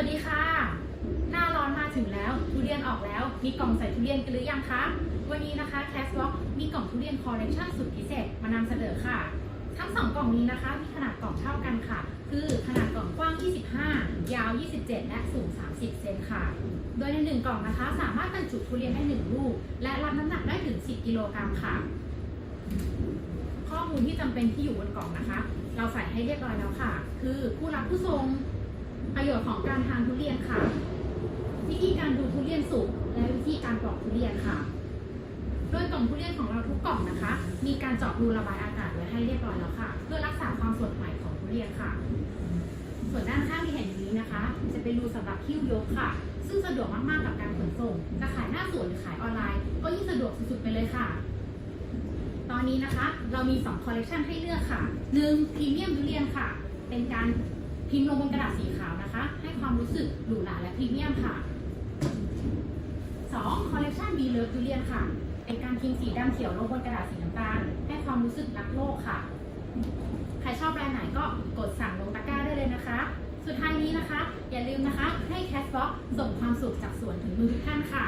วัสดีค่ะ หน้าร้อนมาถึงแล้ว ทุเรียนออกแล้ว มีกล่องใส่ทุเรียนกันหรือยังคะ วันนี้นะคะแคส w ็อกมีกล่องทุเรียนคอลเลคชันสุดพิเศษมานำเสนอค่ะ ทั้งสองกล่องนี้นะคะ มีขนาดกล่องเท่ากันค่ะ คือขนาดกล่องกว้าง 25 ยาว 27 และสูง 30 เซนค่ะ โดยในหนึ่งกล่องนะคะ สามารถบรรจุทุเรียนได้หนึ่งลูก และรับน้ำหนักได้ถึง 10 กิโลกรัมค่ะ ข้อมูลที่จำเป็นที่อยู่บนกล่องนะคะ เราใส่ให้เรียบร้อยแล้วค่ะ คือผู้รับผู้ทรง ประโยชน์ของการทานทุเรียนค่ะ วิธีการดูทุเรียนสุกและวิธีการปอกทุเรียนค่ะ โดยกล่องทุเรียนของเราทุกกล่องนะคะ มีการเจาะรูระบายอากาศไว้ให้เรียบร้อยแล้วค่ะ เพื่อรักษาความสดใหม่ของทุเรียนค่ะ ส่วนด้านข้างที่เห็นนี้นะคะ จะเป็นรูสำหรับคิ้วยกค่ะ ซึ่งสะดวกมากๆกับการขนส่งจะขายหน้าสวนหรือขายออนไลน์ ก็ยิ่งสะดวกสุดๆไปเลยค่ะตอนนี้นะคะ เรามี 2 คอลเลคชันให้เลือกค่ะ 1. พรีเมียมทุเรียนค่ะ เป็นการ พิมพ์ลงบนกระดาษสีขาวนะคะ ให้ความรู้สึกหรูหราและพรีเมียมค่ะ 2. คอลเลคชันบีเลิฟทุเรียนค่ะ เป็นการพิมพ์สีดำเขียวลงบนกระดาษสีน้ำตาล ให้ความรู้สึกรักโลกค่ะ ใครชอบแบรนด์ไหนก็กดสั่งลงตะกร้าได้เลยนะคะ สุดท้ายนี้นะคะ อย่าลืมนะคะ ให้แคสบ็อกส่งความสุขจากสวนถึงมือทุกท่านค่ะ